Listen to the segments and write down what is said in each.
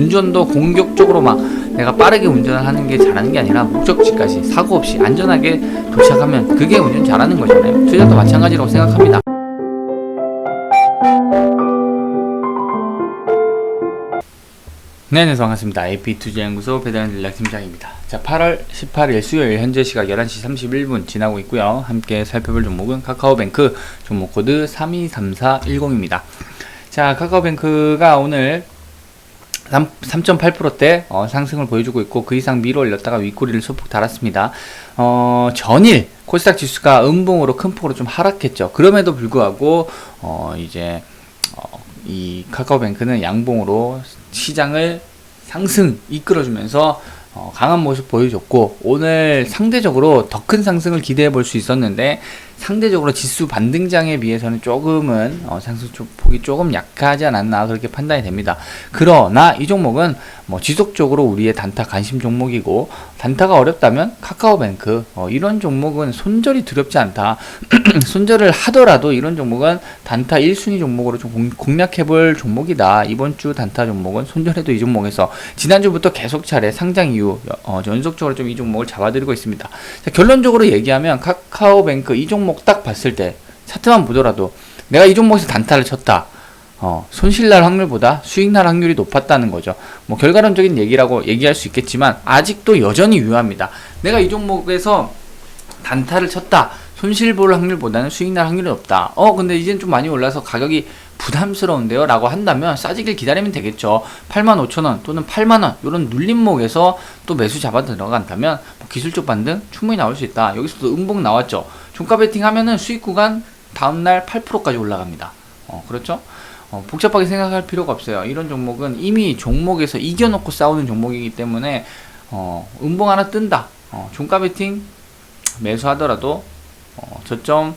운전도 공격적으로 막 내가 빠르게 운전을 하는 게 잘하는 게 아니라 목적지까지 사고 없이 안전하게 도착하면 그게 운전 잘하는 거잖아요. 투자도 마찬가지라고 생각합니다. 네, 안녕하세요. 반갑습니다. AP투자연구소 배달연 전략팀장입니다. 자, 8월 18일 수요일 현재 시각 11시 31분 지나고 있고요. 함께 살펴볼 종목은 카카오뱅크 종목 코드 323410입니다. 자, 카카오뱅크가 오늘 3.8%대 어, 상승을 보여주고 있고 그 이상 밀어 올렸다가 윗꼬리를 소폭 달았습니다. 어, 전일 코스닥 지수가 음봉으로 큰 폭으로 좀 하락했죠. 그럼에도 불구하고 어, 이제 어, 이 카카오뱅크는 양봉으로 시장을 상승 이끌어주면서 어, 강한 모습 보여줬고 오늘 상대적으로 더 큰 상승을 기대해 볼 수 있었는데 상대적으로 지수 반등장에 비해서는 조금은 어, 상승 쪽 폭이 조금 약하지 않았나 그렇게 판단이 됩니다. 그러나 이 종목은 뭐 지속적으로 우리의 단타 관심 종목이고 단타가 어렵다면 카카오뱅크 어, 이런 종목은 손절이 두렵지 않다. 손절을 하더라도 이런 종목은 단타 1순위 종목으로 좀 공- 공략해 볼 종목이다. 이번 주 단타 종목은 손절해도 이 종목에서 지난주부터 계속 차례 상장 이후 어, 연속적으로 좀 이 종목을 잡아드리고 있습니다. 자, 결론적으로 얘기하면 카카오뱅크 이 종목 딱 봤을 때 차트만 보더라도 내가 이 종목에서 단타를 쳤다. 어, 손실 날 확률보다 수익 날 확률이 높았다는 거죠. 뭐 결과론적인 얘기라고 얘기할 수 있겠지만 아직도 여전히 유효합니다. 내가 이 종목에서 단타를 쳤다. 손실 볼 확률보다는 수익 날 확률이 높다. 어, 근데 이젠 좀 많이 올라서 가격이 부담스러운데요? 라고 한다면 싸지길 기다리면 되겠죠. 85,000원 또는 8만원, 이런 눌림목에서 또 매수 잡아 들어간다면 뭐 기술적 반등 충분히 나올 수 있다. 여기서도 음봉 나왔죠. 종가 베팅 하면은 수익 구간 다음날 8%까지 올라갑니다. 어, 그렇죠? 어, 복잡하게 생각할 필요가 없어요. 이런 종목은 이미 종목에서 이겨놓고 싸우는 종목이기 때문에 어, 음봉 하나 뜬다. 어, 종가 베팅 매수하더라도 어, 저점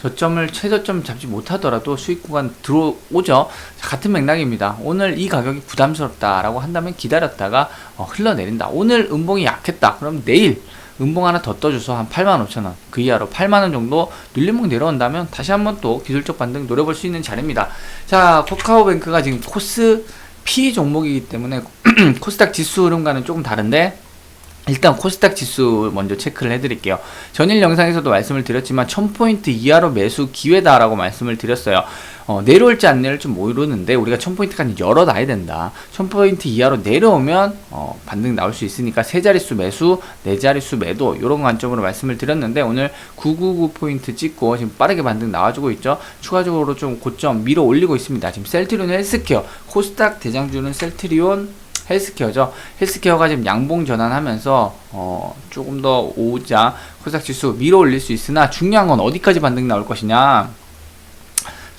저점을 최저점 잡지 못하더라도 수익 구간 들어오죠. 같은 맥락입니다. 오늘 이 가격이 부담스럽다라고 한다면 기다렸다가 어, 흘러내린다. 오늘 음봉이 약했다. 그럼 내일 음봉 하나 더 떠줘서 한 85,000원 그 이하로 8만원 정도 눌림목 내려온다면 다시 한번 또 기술적 반등 노려볼 수 있는 자리입니다. 자, 코카오뱅크가 지금 코스 P 종목이기 때문에 코스닥 지수 흐름과는 조금 다른데 일단 코스닥 지수 먼저 체크를 해드릴게요. 전일 영상에서도 말씀을 드렸지만 1000포인트 이하로 매수 기회다라고 말씀을 드렸어요. 어, 내려올지 안 내려올지 모르는데 우리가 1000포인트까지 열어놔야 된다. 1000포인트 이하로 내려오면 어, 반등 나올 수 있으니까 세 자릿수 매수, 네 자릿수 매도 이런 관점으로 말씀을 드렸는데 오늘 999포인트 찍고 지금 빠르게 반등 나와주고 있죠. 추가적으로 좀 고점 밀어 올리고 있습니다. 지금 셀트리온 헬스케어, 코스닥 대장주는 셀트리온 헬스케어죠. 헬스케어가 지금 양봉 전환하면서 어, 조금 더 오자 코스닥 지수 밀어 올릴 수 있으나 중요한 건 어디까지 반등 나올 것이냐.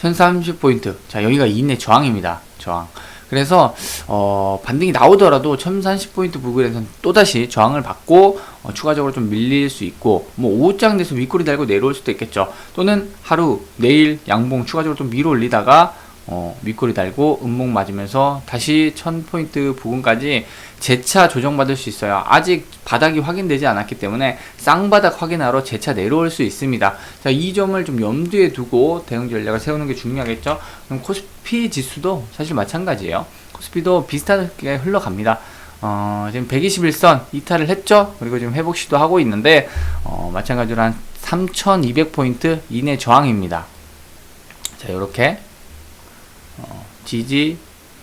1030포인트. 자, 여기가 이내 저항입니다. 저항. 그래서 어, 반등이 나오더라도 1030포인트 부근에서는 또다시 저항을 받고 어, 추가적으로 좀 밀릴 수 있고 뭐 오후장 돼서 윗꼬리 달고 내려올 수도 있겠죠. 또는 하루 내일 양봉 추가적으로 좀 밀어 올리다가 어, 윗꼬리 달고 음목 맞으면서 다시 1000포인트 부근까지 재차 조정받을 수 있어요. 아직 바닥이 확인되지 않았기 때문에 쌍바닥 확인하러 재차 내려올 수 있습니다. 자, 이 점을 좀 염두에 두고 대응 전략을 세우는 게 중요하겠죠. 그럼 코스피 지수도 사실 마찬가지예요. 코스피도 비슷하게 흘러갑니다. 어, 지금 121선 이탈을 했죠. 그리고 지금 회복 시도 하고 있는데 어, 마찬가지로 한 3200포인트 이내 저항입니다. 자, 이렇게 어, 지지,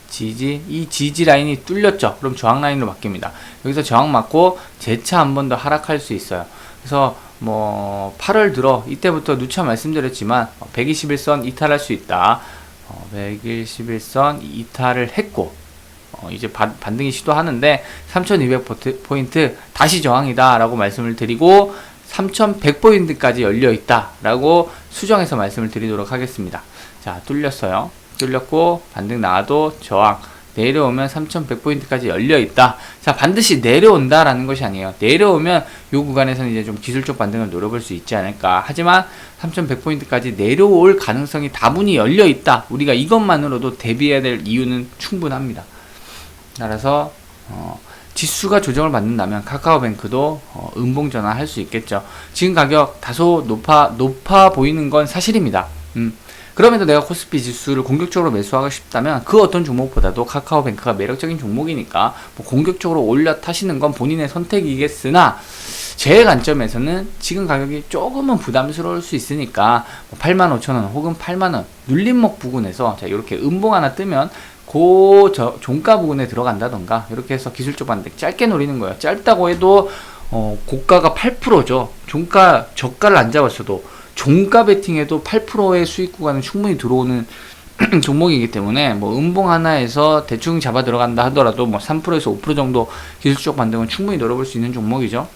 지지, 이 지지 라인이 뚫렸죠. 그럼 저항 라인으로 바뀝니다. 여기서 저항 맞고 재차 한 번 더 하락할 수 있어요. 그래서 뭐 8월 들어 이때부터 누차 말씀드렸지만 121선 이탈할 수 있다. 어, 121선 이탈을 했고 어, 이제 반, 반등이 시도하는데 3200포인트 다시 저항이다 라고 말씀을 드리고 3100포인트까지 열려 있다 라고 수정해서 말씀을 드리도록 하겠습니다. 자 뚫렸어요. 뚫렸고 반등 나와도 저항 내려오면 3100포인트까지 열려 있다. 자, 반드시 내려온다 라는 것이 아니에요. 내려오면 이 구간에서는 이제 좀 기술적 반등을 노려볼 수 있지 않을까. 하지만 3100포인트까지 내려올 가능성이 다분히 열려 있다. 우리가 이것만으로도 대비해야 될 이유는 충분합니다. 따라서 어, 지수가 조정을 받는다면 카카오뱅크도 어, 음봉 전환할 수 있겠죠. 지금 가격 다소 높아 높아 보이는 건 사실입니다. 음, 그럼에도 내가 코스피 지수를 공격적으로 매수하고 싶다면 그 어떤 종목보다도 카카오뱅크가 매력적인 종목이니까 뭐 공격적으로 올려 타시는 건 본인의 선택이겠으나 제 관점에서는 지금 가격이 조금은 부담스러울 수 있으니까 뭐 85,000원 혹은 8만원 눌림목 부근에서 자 이렇게 음봉 하나 뜨면 고 저, 종가 부근에 들어간다던가 이렇게 해서 기술적 반등 짧게 노리는 거예요. 짧다고 해도 어, 고가가 8%죠. 종가 저가를 안 잡았어도 종가 베팅에도 8%의 수익 구간은 충분히 들어오는 종목이기 때문에 뭐 음봉 하나에서 대충 잡아 들어간다 하더라도 뭐 3%에서 5% 정도 기술적 반등은 충분히 노려볼 수 있는 종목이죠.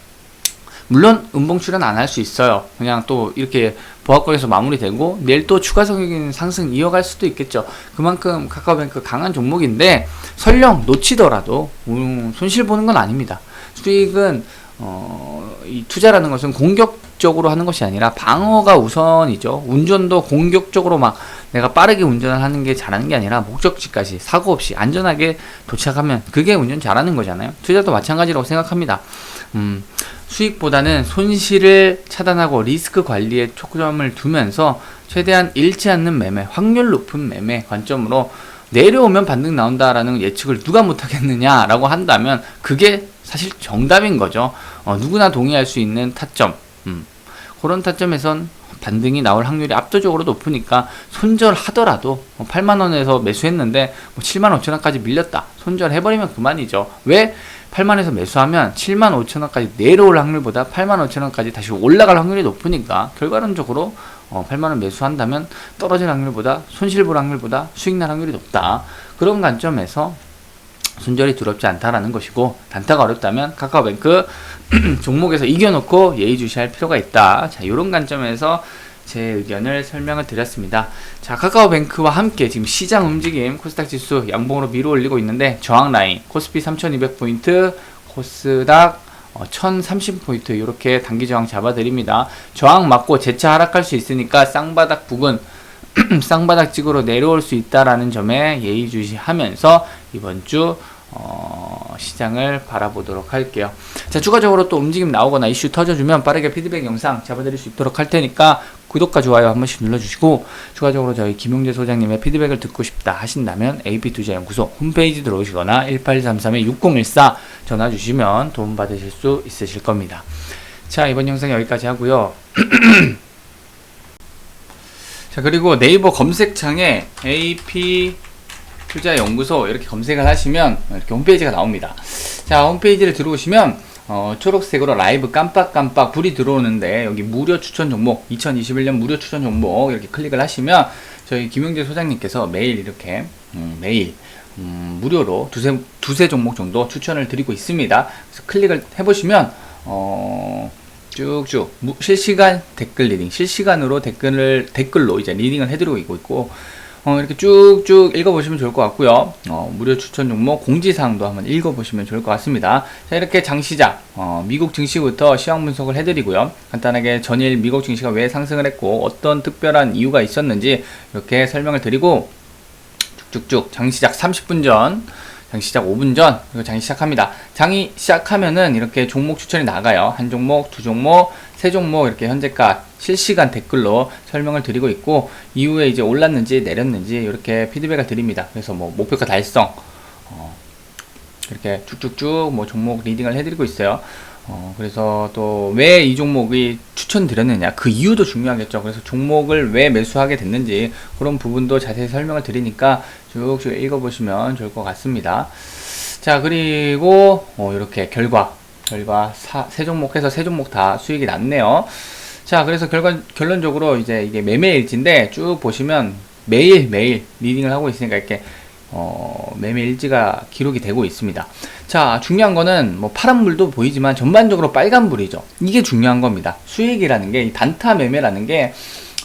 물론 음봉 출연 안 할 수 있어요. 그냥 또 이렇게 보합권에서 마무리되고 내일 또 추가적인 상승 이어갈 수도 있겠죠. 그만큼 카카오뱅크 강한 종목인데 설령 놓치더라도 음, 손실 보는 건 아닙니다. 수익은 어, 이 투자라는 것은 공격적으로 하는 것이 아니라 방어가 우선이죠. 운전도 공격적으로 막 내가 빠르게 운전을 하는 게 잘하는 게 아니라 목적지까지 사고 없이 안전하게 도착하면 그게 운전 잘하는 거잖아요. 투자도 마찬가지라고 생각합니다. 음, 수익보다는 손실을 차단하고 리스크 관리에 초점을 두면서 최대한 잃지 않는 매매, 확률 높은 매매 관점으로 내려오면 반등 나온다라는 예측을 누가 못하겠느냐라고 한다면 그게 사실 정답인 거죠. 어, 누구나 동의할 수 있는 타점. 음, 그런 타점에선 반등이 나올 확률이 압도적으로 높으니까 손절하더라도 8만 뭐 원에서 매수했는데 뭐 7만 5천 원까지 밀렸다. 손절해버리면 그만이죠. 왜? 8만에서 매수하면 7만 5천 원까지 내려올 확률보다 8만 5천 원까지 다시 올라갈 확률이 높으니까 결과론적으로 어, 8만 원 매수한다면 떨어질 확률보다 손실 볼 확률보다 수익 날 확률이 높다. 그런 관점에서 손절이 두렵지 않다라는 것이고 단타가 어렵다면 카카오뱅크 종목에서 이겨놓고 예의주시할 필요가 있다. 자, 이런 관점에서 제 의견을 설명을 드렸습니다. 자, 카카오뱅크와 함께 지금 시장 움직임 코스닥 지수 양봉으로 밀어 올리고 있는데 저항 라인 코스피 3200포인트, 코스닥 1030포인트 어, 이렇게 단기 저항 잡아드립니다. 저항 맞고 재차 하락할 수 있으니까 쌍바닥 부근 쌍바닥 찍으로 내려올 수 있다라는 점에 예의주시하면서 이번 주 어, 시장을 바라보도록 할게요. 자, 추가적으로 또 움직임 나오거나 이슈 터져주면 빠르게 피드백 영상 잡아드릴 수 있도록 할 테니까 구독과 좋아요 한 번씩 눌러주시고 추가적으로 저희 김용재 소장님의 피드백을 듣고 싶다 하신다면 AP투자연구소 홈페이지 들어오시거나 1833-6014 전화 주시면 도움 받으실 수 있으실 겁니다. 자, 이번 영상 여기까지 하고요. 자, 그리고 네이버 검색창에 AP 투자연구소 이렇게 검색을 하시면 이렇게 홈페이지가 나옵니다. 자, 홈페이지를 들어오시면 어, 초록색으로 라이브 깜빡깜빡 불이 들어오는데 여기 무료 추천 종목 2021년 무료 추천 종목 이렇게 클릭을 하시면 저희 김용재 소장님께서 매일 이렇게 음, 매일 음, 무료로 두세 두세 종목 정도 추천을 드리고 있습니다. 그래서 클릭을 해보시면 어, 쭉쭉 실시간 댓글 리딩 실시간으로 댓글을 댓글로 이제 리딩을 해드리고 있고 어, 이렇게 쭉쭉 읽어보시면 좋을 것 같고요. 어, 무료 추천 종목 공지사항도 한번 읽어보시면 좋을 것 같습니다. 자, 이렇게 장 시작, 어, 미국 증시부터 시황 분석을 해드리고요. 간단하게 전일 미국 증시가 왜 상승을 했고 어떤 특별한 이유가 있었는지 이렇게 설명을 드리고 쭉쭉쭉 장시작 30분 전 장 시작 5분 전 그리고 장이 시작합니다. 장이 시작하면은 이렇게 종목 추천이 나가요. 한 종목, 두 종목, 세 종목 이렇게 현재가 실시간 댓글로 설명을 드리고 있고 이후에 이제 올랐는지 내렸는지 이렇게 피드백을 드립니다. 그래서 뭐 목표가 달성 어, 이렇게 쭉쭉쭉 뭐 종목 리딩을 해드리고 있어요. 어, 그래서 또 왜 이 종목이 추천드렸느냐 그 이유도 중요하겠죠. 그래서 종목을 왜 매수하게 됐는지 그런 부분도 자세히 설명을 드리니까 쭉쭉 읽어보시면 좋을 것 같습니다. 자 그리고 어, 이렇게 결과 결과 사, 세 종목 해서 세 종목 다 수익이 났네요. 자 그래서 결과 결론적으로 이제 이게 매매일지인데 쭉 보시면 매일 매일 리딩을 하고 있으니까 이렇게 어, 매매 일지가 기록이 되고 있습니다. 자, 중요한 거는 뭐 파란불도 보이지만 전반적으로 빨간불이죠. 이게 중요한 겁니다. 수익이라는 게, 단타 매매라는 게,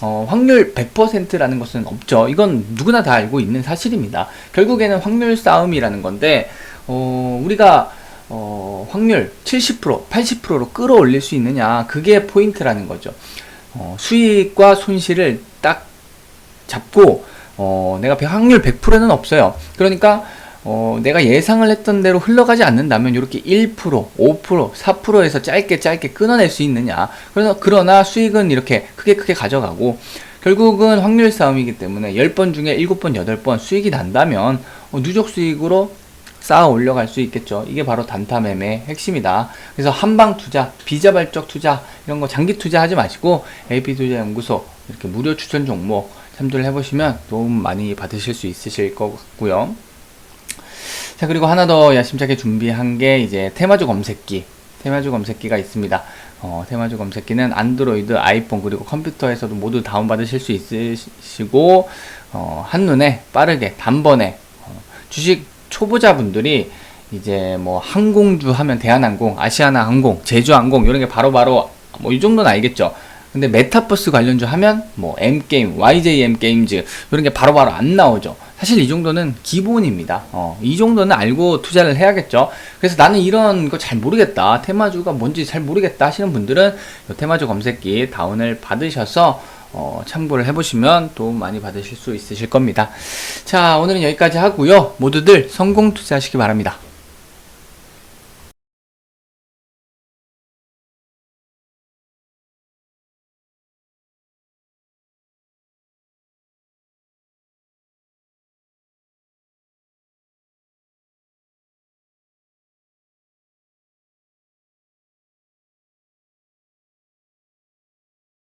어, 확률 100%라는 것은 없죠. 이건 누구나 다 알고 있는 사실입니다. 결국에는 확률 싸움이라는 건데, 어, 우리가, 어, 확률 70%, 80%로 끌어올릴 수 있느냐. 그게 포인트라는 거죠. 어, 수익과 손실을 딱 잡고, 어, 내가 확률 100%는 없어요. 그러니까 어, 내가 예상을 했던 대로 흘러가지 않는다면 이렇게 1%, 5%, 4%에서 짧게 짧게 끊어낼 수 있느냐. 그래서 그러나 수익은 이렇게 크게 크게 가져가고 결국은 확률 싸움이기 때문에 10번 중에 7번, 8번 수익이 난다면 어, 누적 수익으로 쌓아 올려갈 수 있겠죠. 이게 바로 단타 매매의 핵심이다. 그래서 한방 투자, 비자발적 투자, 이런 거 장기 투자하지 마시고 AP 투자 연구소 이렇게 무료 추천 종목 참조를 해보시면 도움 많이 받으실 수 있으실 것 같고요. 자 그리고 하나 더 야심차게 준비한 게 이제 테마주 검색기 테마주 검색기가 있습니다 어, 테마주 검색기는 안드로이드, 아이폰 그리고 컴퓨터에서도 모두 다운받으실 수 있으시고 어, 한눈에 빠르게 단번에 어, 주식 초보자분들이 이제 뭐 항공주 하면 대한항공, 아시아나항공, 제주항공 이런 게 바로바로 뭐 이 정도는 알겠죠. 근데 메타버스 관련주 하면 뭐 M게임, YJM 게임즈 이런 게 바로바로 안 나오죠. 사실 이 정도는 기본입니다. 어, 이 정도는 알고 투자를 해야겠죠. 그래서 나는 이런 거 잘 모르겠다. 테마주가 뭔지 잘 모르겠다 하시는 분들은 이 테마주 검색기 다운을 받으셔서 어, 참고를 해보시면 도움 많이 받으실 수 있으실 겁니다. 자, 오늘은 여기까지 하고요. 모두들 성공 투자하시기 바랍니다.